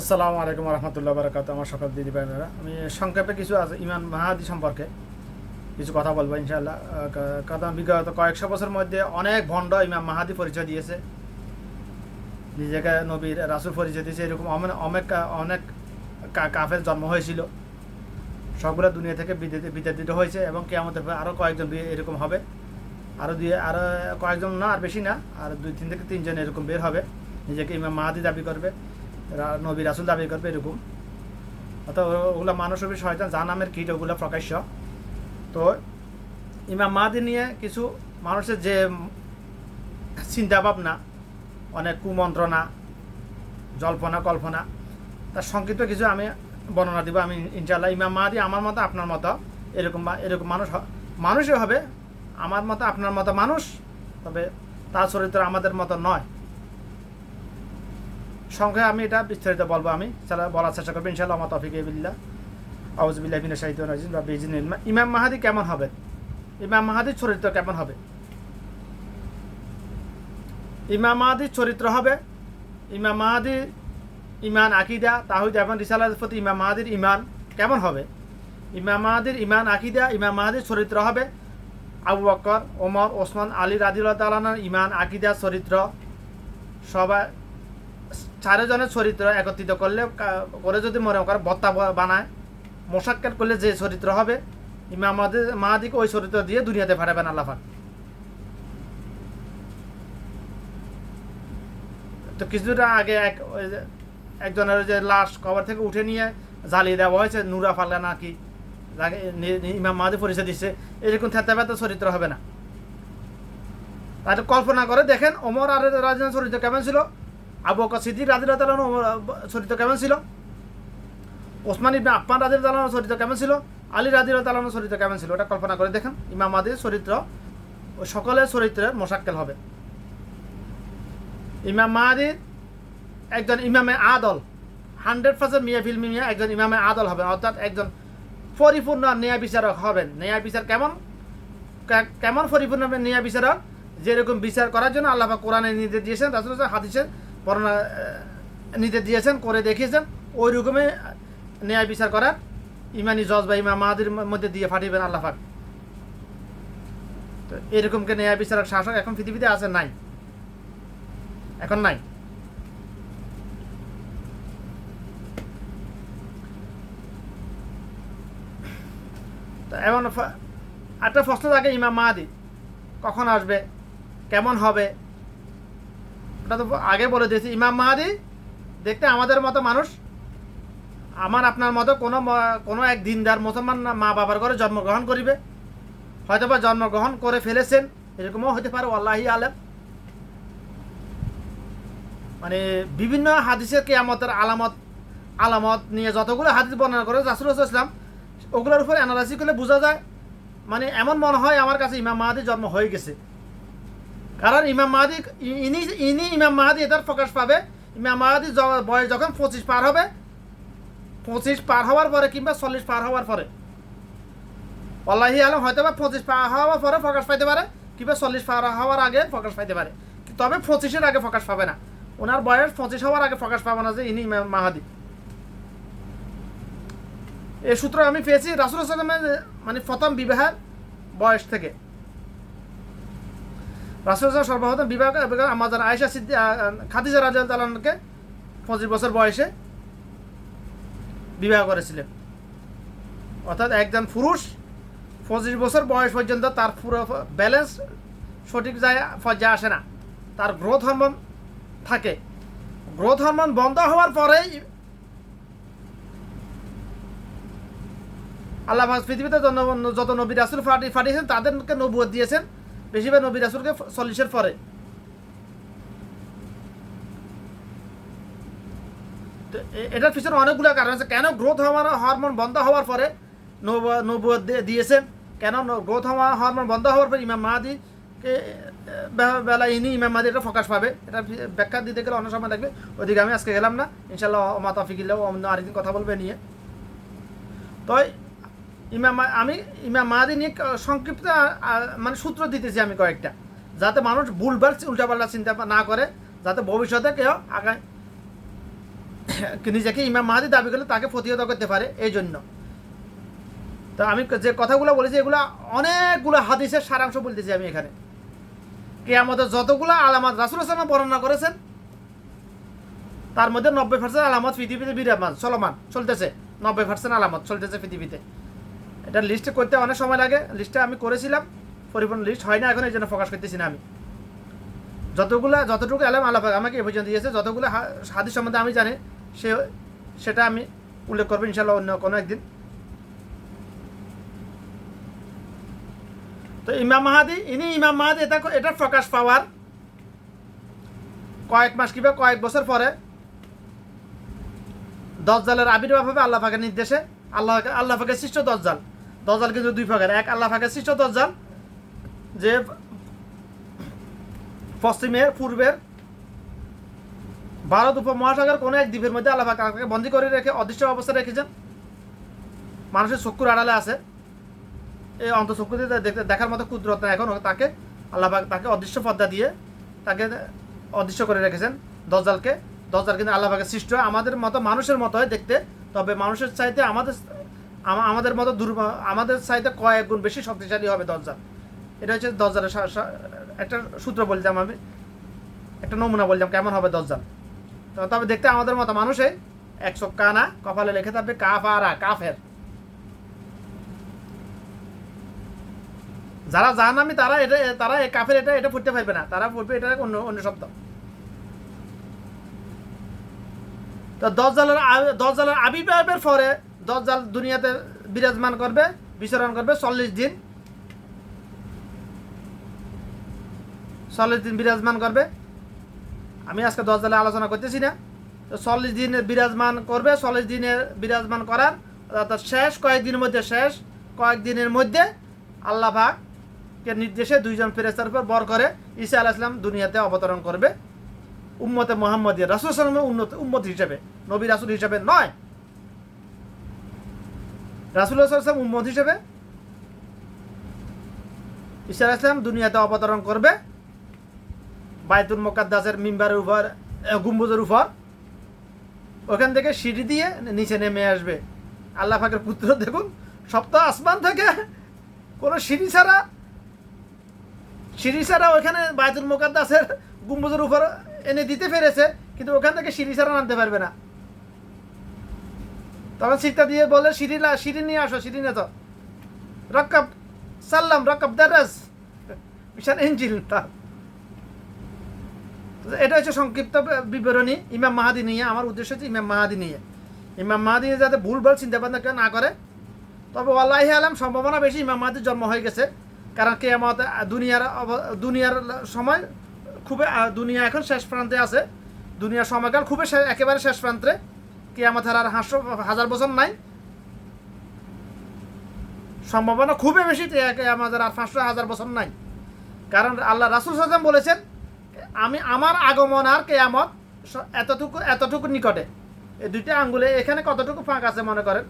আসসালামু আলাইকুম রহমতুল্লাহ বারকাত আমার সকল দিদি ভাইরা আমি সংক্ষেপে কিছু আছে ইমান মাহাদি সম্পর্কে কিছু কথা বলব ইনশাআল্লাহ। আহ, কারণ বিগত কয়েকশো বছর মধ্যে অনেক ভণ্ড ইমাম মাহাদি পরিচয় দিয়েছে। নিজেকে নবীর রাসুল পরিচয় দিয়েছে এরকম অনেক অনেক কা- কাফের জন্ম হয়েছিল। সবগুলো দুনিয়া থেকে বিদে- বিতাড়িত হয়েছে এবং কেয়ামতের পরে আরও কয়েকজন এরকম হবে। আরও দুই আরও কয়েকজন না আর বেশি না আর দুই তিন থেকে তিনজন এরকম বের হবে। নিজেকে ইমাম মাহাদি দাবি করবে। নবী রাসুল দাবি করবে এরকম। অর্থাৎ ওগুলো মানুষ শয়তান যা নামের কীট ওগুলো প্রকাশ্য। তো ইমাম মাহাদি নিয়ে কিছু মানুষের যে চিন্তা ভাবনা অনেক কুমন্ত্রণা, জল্পনা, কল্পনা, তার সংক্ষিপ্ত কিছু আমি বর্ণনা দিব। আমি ইনশাল্লাহ ইমাম মাহাদি আমার মতো, আপনার মতো, এরকম বা, এরকম মানুষ মানুষই হবে। আমার মতো, আপনার মতো মানুষ, তবে তার চরিত্র আমাদের মতো নয়। সংখ্যায় আমি এটা বিস্তারিত বলব আমি। বলার চেষ্টা করব। ইনশাল্লাহ আমার তফিক বিল্লাহ। আউজবিল্লাহ বিন রাজিম। বা বেজিন ইমাম মাহাদি কেমন হবে? ইমাম মাহাদির চরিত্র কেমন হবে? ইমাম মাহাদির চরিত্র হবে ইমাম মাহাদি ইমান, আকিদা, তাহিদ এবং রিসালার প্রতি ইমাম মাহাদির ইমান কেমন হবে? ইমাম মাহাদির ইমান, আকিদা, ইমাম মাহাদির চরিত্র হবে আবু বক্কর, ওমর, ওসমান, আলী রাদিউল্লাহ তালানার ইমান আকিদা চরিত্র সবাই চারজনের চরিত্র একত্রিত করলে করে যদি মনে করে বত্তা বানায়। মোশাক্কার করলে যে চরিত্র হবে ইমাম মাহাদি মাহাদিকে ওই চরিত্র দিয়ে দুনিয়াতে পাঠাবেন আল্লাহাক তো কিছুটা আগে এক একজনের যে লাশ কবর থেকে উঠে নিয়ে জ্বালিয়ে দেওয়া হয়েছে, নুরা ফাল্লা নাকি ইমাম মাহাদি পরিচয় দিচ্ছে এরকম থেতে ব্যথা চরিত্র হবে না। তাহলে কল্পনা করে দেখেন অমর আর রাজনের চরিত্র কেমন ছিল? আবু বকর সিদ্দিক রাজির তালানো চরিত্র কেমন ছিল? ওসমান ইবনে আফমান রাজির তালানো চরিত্র কেমন ছিল? আলী রাজির তালানো চরিত্র কেমন ছিল? ওটা কল্পনা করে দেখেন। ইমাম মাহাদির চরিত্র সকলের চরিত্রের মোশাক্কেল হবে। ইমাম মাহাদির একজন ইমামে আদল, হান্ড্রেড পার্সেন্ট মিয়া ফিল্মি মিয়া একজন ইমামে আদল হবেন। অর্থাৎ একজন পরিপূর্ণ ন্যায় বিচারক হবেন। ন্যায় বিচার কেমন? কেমন পরিপূর্ণ হবে? ন্যায় বিচারক, যেরকম বিচার করার জন্য আল্লাহ কোরআনে নির্দেশ দিয়েছেন তাছাড়া হাদিসের বর্ণনা নির্দেশ দিয়েছেন, করে দেখিয়েছেন। ওই রকমই ন্যায় বিচার করার ইমানি জজ বা ইমা মাহাদির মধ্যে দিয়ে ফাটিবেন আল্লাহ পাক। তো এরকমকে ন্যায় বিচারক শাসক এখন পৃথিবীতে আছে, নাই। এখন নাই। তো এমন একটা প্রশ্ন থাকে ইমাম মাহাদি, কখন আসবে, কেমন হবে? ওটা তো আগে বলে দিয়েছি, ইমাম মাহাদি দেখতে আমাদের মতো মানুষ। আমার আপনার মতো কোনো কোনো এক দিনদার মুসলমান মা বাবার ঘরে জন্মগ্রহণ করিবে। হয়তো বা জন্মগ্রহণ করে ফেলেছেন, এরকমও হতে পারে আল্লাহি আলেম। মানে বিভিন্ন হাদিসের কেয়ামতের আলামত আলামত নিয়ে যতগুলো হাদিস বর্ণনা করে রাসুল ইসলাম ওগুলোর উপর অ্যানালাইসিস করলে বোঝা যায়। মানে এমন মনে হয় আমার কাছে ইমাম মাহাদি জন্ম হয়ে গেছে। কারণ ইমাম মাহাদি, ইনি ইনি ইমাম মাহাদি এটার প্রকাশ পাবে। ইমাম মাহাদি বয়স যখন পঁচিশ পার হবে, পঁচিশ পার হওয়ার পরে কিংবা চল্লিশ পার হওয়ার পরে। আল্লাহি আলম, হয়তো বা পঁচিশ পার হওয়ার পরে প্রকাশ পাইতে পারে, কিংবা চল্লিশ পার হওয়ার আগে প্রকাশ পাইতে পারে। তবে পঁচিশের আগে প্রকাশ পাবে না। ওনার বয়স পঁচিশ হওয়ার আগে প্রকাশ পাবে না যে ইনি ইমাম মাহাদি। এই সূত্র আমি পেয়েছি। রাসুল মানে প্রথম বিবাহের বয়স থেকে। রাসুল সাল্লাম সর্বপ্রথম বিবাহ আমাদের আয়েশা সিদ্ধি খাদিজা রাজা তালানকে পঁচিশ বছর বয়সে বিবাহ করেছিলেন। অর্থাৎ একজন পুরুষ পঁচিশ বছর বয়স পর্যন্ত তার পুরো ব্যালেন্স সঠিক যায় পর্যায়ে আসে না। তার গ্রোথ হরমোন থাকে। গ্রোথ হরমোন বন্ধ হওয়ার পরেই আল্লাহ পৃথিবীতে যত- নবী রাসুল ফাটি ফাটিয়েছেন, তাদেরকে নবুয়ত দিয়েছেন। বেশিরভাগ নবী রাসুলকে চল্লিশের পরে। তো এটার পিছনে অনেকগুলো কারণ আছে। কেন গ্রোথ হওয়ার হরমোন বন্ধ হওয়ার পরে নব- নবুয়ত দিয়ে- দিয়েছেন কেন গ্রোথ হওয়া হরমোন বন্ধ হওয়ার পরে ইমাম মাহাদিকে বেলা ইনি ইমাম মাহাদি এটা প্রকাশ পাবে। এটা ব্যাখ্যা দিতে গেলে অনেক সময় লাগবে। ওইদিকে আমি আজকে গেলাম না। ইনশাল্লাহ মা তফিকিল্লাহ অন্য আরেকদিন কথা বলবে নিয়ে। তো ইমাম আমি ইমাম মাহাদি নিয়ে সংক্ষিপ্ত মানে সূত্র দিতেছি আমি কয়েকটা। যাতে মানুষ ভুলভাল উল্টাপাল্টা চিন্তা না করে, যাতে ভবিষ্যতে কেউ আগামী নিজেকে ইমাম মাহাদি দাবি করলে তাকে প্রতিহত করতে পারে, এই জন্য। তো আমি যে কথাগুলো বলেছি, এগুলো অনেকগুলো হাদিসের সারাংশ বলতেছি আমি এখানে। কে আমাদের যতগুলো আলামত রাসুল আসলাম বর্ণনা করেছেন, তার মধ্যে নব্বই পার্সেন্ট আলামত পৃথিবীতে বিরামান চলমান, চলতেছে। নব্বই পার্সেন্ট আলামত চলতেছে পৃথিবীতে। এটা লিস্ট করতে অনেক সময় লাগে। লিস্টটা আমি করেছিলাম, পরিপূর্ণ লিস্ট হয় না, এখন এই জন্য প্রকাশ করতেছি না আমি। যতগুলো, যতটুকু আলাম আলাপ আমাকে এ পর্যন্ত দিয়েছে, যতগুলো হাদিস সম্বন্ধে আমি জানি, সে, সেটা আমি উল্লেখ করব ইনশাল্লাহ অন্য কোনো একদিন। তো ইমাম মাহাদি, ইনি ইমাম মাহাদি, এটা এটা প্রকাশ পাওয়ার কয়েক মাস কিংবা কয়েক বছর পরে দজ্জালের আবির্ভাব হবে আল্লাহ পাকের নির্দেশে। আল্লাহ আল্লাহ পাকের সৃষ্ট দজ্জাল। দজ্জাল কিন্তু দুই প্রকার এক আল্লাহ পাকের সৃষ্ট দজ্জাল যে পশ্চিমের পূর্বের ভারত উপমহাসাগর কোনো এক দ্বীপের মধ্যে আল্লাহ পাক বন্দি করে রেখে, অদৃশ্য অবস্থায় রেখেছেন। মানুষের চক্ষুর আড়ালে আছে। এই অন্তঃচক্ষুতে দেখতে দেখার মতো কুদরত না এখন। তাকে আল্লাহ পাক তাকে অদৃশ্য পদ্মা দিয়ে তাকে অদৃশ্য করে রেখেছেন দজ্জালকে দজ্জাল কিন্তু আল্লাহ পাকের সৃষ্ট। আমাদের মতো মানুষের মতো হয় দেখতে। তবে মানুষের চাইতে আমাদের আমা- আমাদের মতো দুর্ব আমাদের চাইতে কয়েক গুণ বেশি শক্তিশালী হবে দজ্জাল এটা হচ্ছে সা- একটা সূত্র বলতাম আমি একটা নমুনা বললাম কেমন হবে তো তবে দেখতে আমাদের মতো মানুষে এক চোখ কানা, কপালে লেখে থাকবে কাফারা, কাফের। যারা জাহান্নামী, তারা এটা তারা এই কাফের এটা এটা পড়তে পারবে না। তারা পড়বে এটা অন্য অন্য শব্দ। তো দশ জালের দশ জালের আবির্ভাবের পরে দজ্জাল দুনিয়াতে বিরাজমান করবে, বিচরণ করবে চল্লিশ দিন। চল্লিশ দিন বিরাজমান করবে। আমি আজকে দজ্জালে আলোচনা করতেছি না। তো চল্লিশ দিন বিরাজমান করবে, চল্লিশ দিনের বিরাজমান করার অর্থাৎ শেষ, কয়েকদিনের মধ্যে শেষ, কয়েকদিনের মধ্যে আল্লাহ পাকের নির্দেশে দুইজন ফেরেস্তার উপর বর করে ঈসা আলাহ ইসলাম দুনিয়াতে অবতরণ করবে। উম্মতে মোহাম্মদিয়া রাসুল সালামের উন্নত উম্মত হিসেবে, নবী রাসুল হিসেবে নয়। রাসুল্লাহ সাল্লাম উম্মত হিসেবে? আলাহ ইসলাম দুনিয়াতে অবতরণ করবে। বাইতুল মোকাদ্দাসের মিম্বারের উপর গম্বুজের উপর। ওখান থেকে সিঁড়ি দিয়ে নিচে নেমে আসবে। আল্লাহ পাকের পুত্র, দেখুন, সপ্তাহ আসমান থেকে কোনো সিঁড়ি ছাড়া সিঁড়ি ছাড়া ওখানে বাইতুল মোকাদ্দাসের গম্বুজের উপর এনে দিতে পেরেছে, কিন্তু ওখান থেকে সিঁড়ি ছাড়া নামতে পারবে না। তখন শিক্ষা দিয়ে বলে, সিঁড়ি লা- সিঁড়ি নিয়ে আসো, সিঁড়ি নিয়ে তো রক্কাব, সাল্লাম, রক্কাব, দারাজ। বিশাল ইঞ্জিল তার এটা হচ্ছে সংক্ষিপ্ত বিবরণী ইমাম মাহাদি নিয়ে। আমার উদ্দেশ্য হচ্ছে ইমাম মাহাদি নিয়ে। ইমাম মাহাদি যাতে ভুলভাল চিন্তা ভাবনা কেউ না করে, তবে আল্লাহ আলাম সম্ভাবনা বেশি ইমাম মাহাদির জন্ম হয়ে গেছে। কারণ কে আমার দুনিয়ার দুনিয়ার সময় খুবই দুনিয়া এখন শেষ প্রান্তে আছে। দুনিয়ার সময়কাল খুবই একেবারে শেষ প্রান্তে। কে আমার আর হাঁসশো হাজার বছর নাই। সম্ভাবনা খুবই বেশি আমাদের আর পাঁচশো হাজার বছর নাই। কারণ আল্লাহ রাসুল সাল্লাম বলেছেন, আমি, আমার আগমন আর কেয়ামত এতটুকু এতটুকু নিকটে। এই দুইটা আঙ্গুলে এখানে কতটুকু ফাঁক আছে মনে করেন?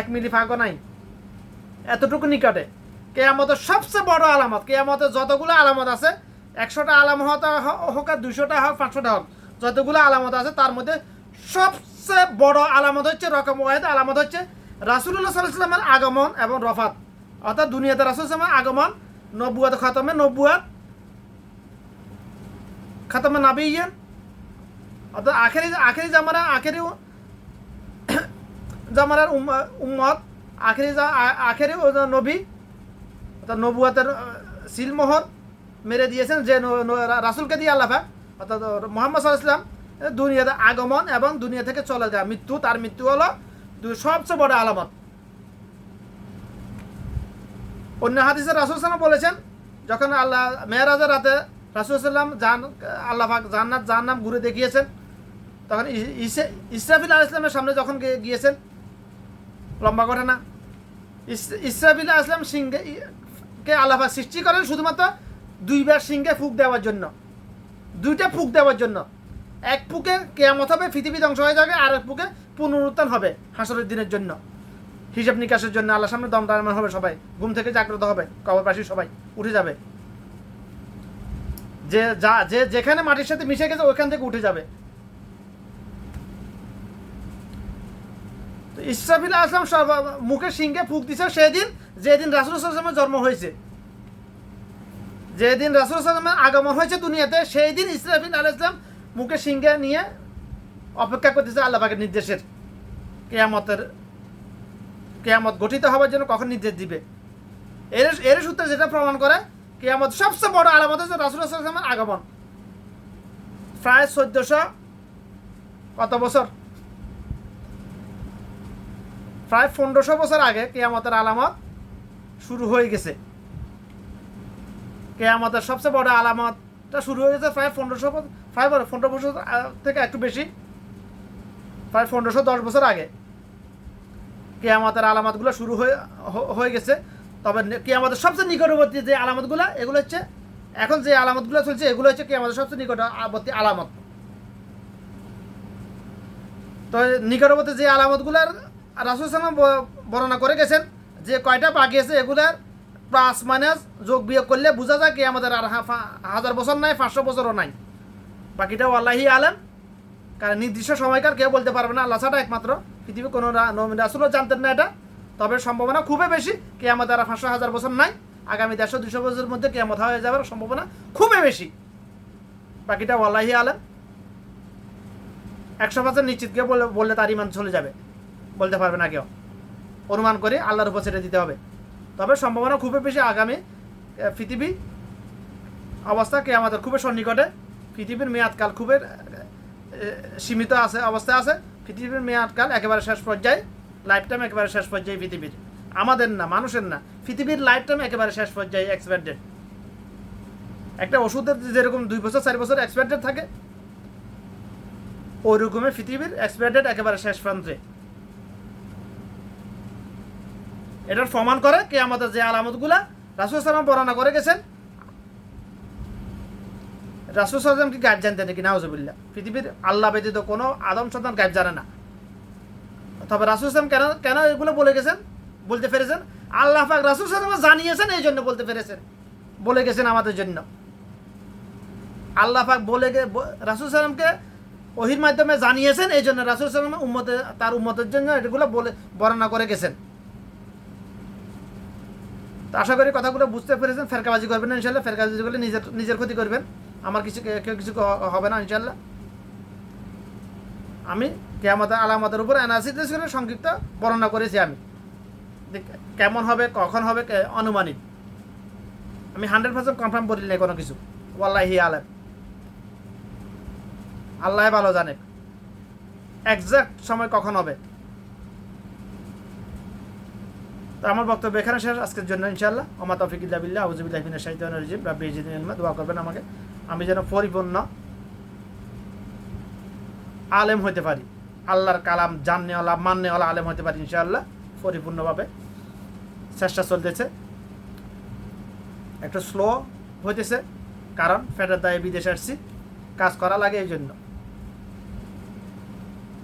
এক মিলি ফাঁকও নাই। এতটুকু নিকটে। কেয়ামতের সবচেয়ে বড় আলামত, কেয়ামতের যতগুলো আলামত আছে, একশোটা আলামত হোক আর দুশোটা হোক, পাঁচশোটা হোক, যতগুলো আলামত আছে, তার মধ্যে সবচেয়ে বড় আলামত হচ্ছে রকম ওয়াহেদ, আলামত হচ্ছে রাসুল্লাহ সাল্লামের আগমন এবং রফাত। অর্থাৎ দুনিয়াতে রাসুল সাল্লামের আগমন নব্বুয়াত খতমে খতমে নাবিয়ান অর্থাৎ আখেরি আখেরি জামানা, আখেরি জামানার উম্ম- উম্মত, আখেরি আখেরি নবী, অর্থাৎ নবুয়াতের সিলমোহর মেরে দিয়েছেন যে ন- ন- রা- দিয়ে আল্লাহ অর্থাৎ মোহাম্মদ সাল্লাম দুনিয়াতে আগমন এবং দুনিয়া থেকে চলে যায় মৃত্যু, তার মৃত্যু হলো সবচেয়ে বড় আলামত। অন্য হাদিসে রাসুল সাল্লাম বলেছেন, যখন আল্লাহ মেয়েরাজের রাতে রাসুল সাল্লাম জান আল্লাহ জান্নাত জাহান্নাম ঘুরে দেখিয়েছেন, তখন ইসরাফিল আল ইসলামের সামনে যখন গিয়েছেন, লম্বা ঘটনা ইস- ইসরাফিল আল ইসলাম সিংহে কে আল্লাহ পাক সৃষ্টি করেন শুধুমাত্র দুইবার সিংহে ফুক দেওয়ার জন্য। দুইটা ফুক দেওয়ার জন্য। এক ফুকে কেয়ামত হবে, পৃথিবী ধ্বংস হয়ে যাবে আর এক পুকে পুনরুত্থান হবে হাসরের দিনের জন্য। হিসাব নিকাশের জন্য আল্লাহ সামনে দম দাঁড়ানো হবে সবাই, ঘুম থেকে জাগ্রত হবে, কবরবাসী সবাই, উঠে যাবে। যে যা, যে যেখানে মাটির সাথে মিশে গেছে ওইখান থেকে উঠে যাবে। ইসরাফিল আসলাম মুখে সিংহে ফুক দিছে সেদিন, যেদিন রাসুল সাল্লামের জন্ম হয়েছে। যেদিন রাসুল সাল্লামের আগমন হয়েছে দুনিয়াতে, সেই দিন ইসরাফিল আল ইসলাম মুখে সিংহে নিয়ে অপেক্ষা করতেছে আল্লাহফাকে নির্দেশের। কেয়ামতের, কেয়ামত গঠিত হওয়ার জন্য কখন নির্দেশ দিবে। এর এর সূত্রে যেটা প্রমাণ করে, কেয়ামত সবচেয়ে বড় আলামত হচ্ছে রাসুল সাল্লামের আগমন। প্রায় চোদ্দশো কত বছর? প্রায় পনেরোশো বছর আগে কেয়ামতের আলামত শুরু হয়ে গেছে। কেয়ামতের সবচেয়ে বড় আলামতটা শুরু হয়ে গেছে প্রায় পনেরোশো প্রায় পনেরো বছর থেকে একটু বেশি। প্রায় পনেরোশো দশ বছর আগে। কেয়ামতের আলামতগুলো শুরু হয়ে হয়ে গেছে। তবে কেয়ামতের সবচেয়ে নিকটবর্তী যে আলামতগুলো, এগুলো হচ্ছে, এখন যে আলামতগুলো চলছে, এগুলো হচ্ছে কেয়ামতের সবচেয়ে নিকটবর্তী আলামত। তো নিকটবর্তী যে আলামতগুলার রাসুল সালাম বর্ণনা করে গেছেন যে কয়টা বাকি আছে এগুলার, প্লাস মাইনাস যোগ বিয়োগ করলে বোঝা যায় কি আমাদের আর হাজার বছর নাই, পাঁচশো বছরও নাই। বাকিটাও আল্লাহি আলেম। কারণ নির্দিষ্ট সময়কার কেউ বলতে পারবে না, আল্লাহ ছাড়া একমাত্র পৃথিবী কোনো রাসুলও জানতেন না এটা। তবে সম্ভাবনা খুবই বেশি কে আমাদের আর পাঁচশো হাজার বছর নাই। আগামী দেড়শো দুশো বছরের মধ্যে কেমত হয়ে যাওয়ার সম্ভাবনা খুবই বেশি। বাকিটা আল্লাহি আলেম। একশো পার্সেন্ট নিশ্চিত কেউ বলে বললে তার ইমান চলে যাবে। বলতে পারবে না কেউ। অনুমান করে আল্লাহর উপর ছেড়ে দিতে হবে। তবে সম্ভাবনা খুবই বেশি আগামী পৃথিবী অবস্থা কে আমাদের খুবই সন্নিকটে। পৃথিবীর মেয়াদকাল খুবই সীমিত আছে, অবস্থায় আছে। পৃথিবীর মেয়াদকাল একেবারে শেষ পর্যায়ে লাইফ টাইম একেবারে শেষ পর্যায়ে পৃথিবীর। আমাদের না, মানুষের না, পৃথিবীর লাইফ টাইম একেবারে শেষ পর্যায়ে এক্সপেক্টেড একটা ওষুধের যেরকম দুই বছর, চার বছর এক্সপেক্টেড থাকে ওই রকমের পৃথিবীর এক্সপেক্টেড একেবারে শেষ প্রান্তে। এটার প্রমাণ করে কে আমাদের যে আলামতগুলা রাসুল সালাম বর্ণনা করে গেছেন রাসুল সালাম কি গাইব জানতেন নাকি নাউজুবিল্লাহ। পৃথিবীর আল্লাহ ব্যতীত কোনো আদম সন্তান গাইব জানে না। তবে রাসুল সালাম কেন কেন এগুলো বলে গেছেন? বলতে পেরেছেন? আল্লাহ পাক রাসুল সালাম জানিয়েছেন, এই জন্য বলতে পেরেছেন। বলে গেছেন আমাদের জন্য। আল্লাহ পাক বলে রাসুল সালামকে ওহির মাধ্যমে জানিয়েছেন, এই জন্য রাসুল সালাম উম্মতে, তার উম্মতের জন্য এগুলো বলে, বর্ণনা করে গেছেন। আশা করি কথাগুলো বুঝতে পেরেছেন। ফেরকাবাজি করবেন ইনশাল্লাহ ফেরকাবাজি করলে নিজের নিজের ক্ষতি করবেন। আমার কিছু কেউ কিছু হবে না ইনশাল্লাহ আমি কেয়ামতের আলামতের উপর অ্যানালিসিস করে সংক্ষিপ্ত বর্ণনা করেছি আমি। কেমন হবে, কখন হবে, কে- আনুমানিক আমি হান্ড্রেড পার্সেন্ট কনফার্ম করি নাই কোনো কিছু। ওয়াল্লাহি আলেম। আল্লাহ ভালো জানে। একজ্যাক্ট সময় কখন হবে। তো আমার বক্তব্য এখানে শেষ। আজকের জন্য ইনশাল্লাহ আমার তফিক ইল্লাবিল্লাহ শাইতানির রাজিম। রাব্বি জিদনি দোয়া করবেন আমাকে। আমি যেন পরিপূর্ণ আলেম হতে পারি। আল্লাহর কালাম জাননেওয়ালা, মাননেওয়ালা আলেম হতে পারি ইনশাআল্লাহ। পরিপূর্ণভাবে চেষ্টা চলতেছে। একটু স্লো হইতেছে, কারণ ফেডার দায়ে বিদেশে আসছি। কাজ করা লাগে এই জন্য।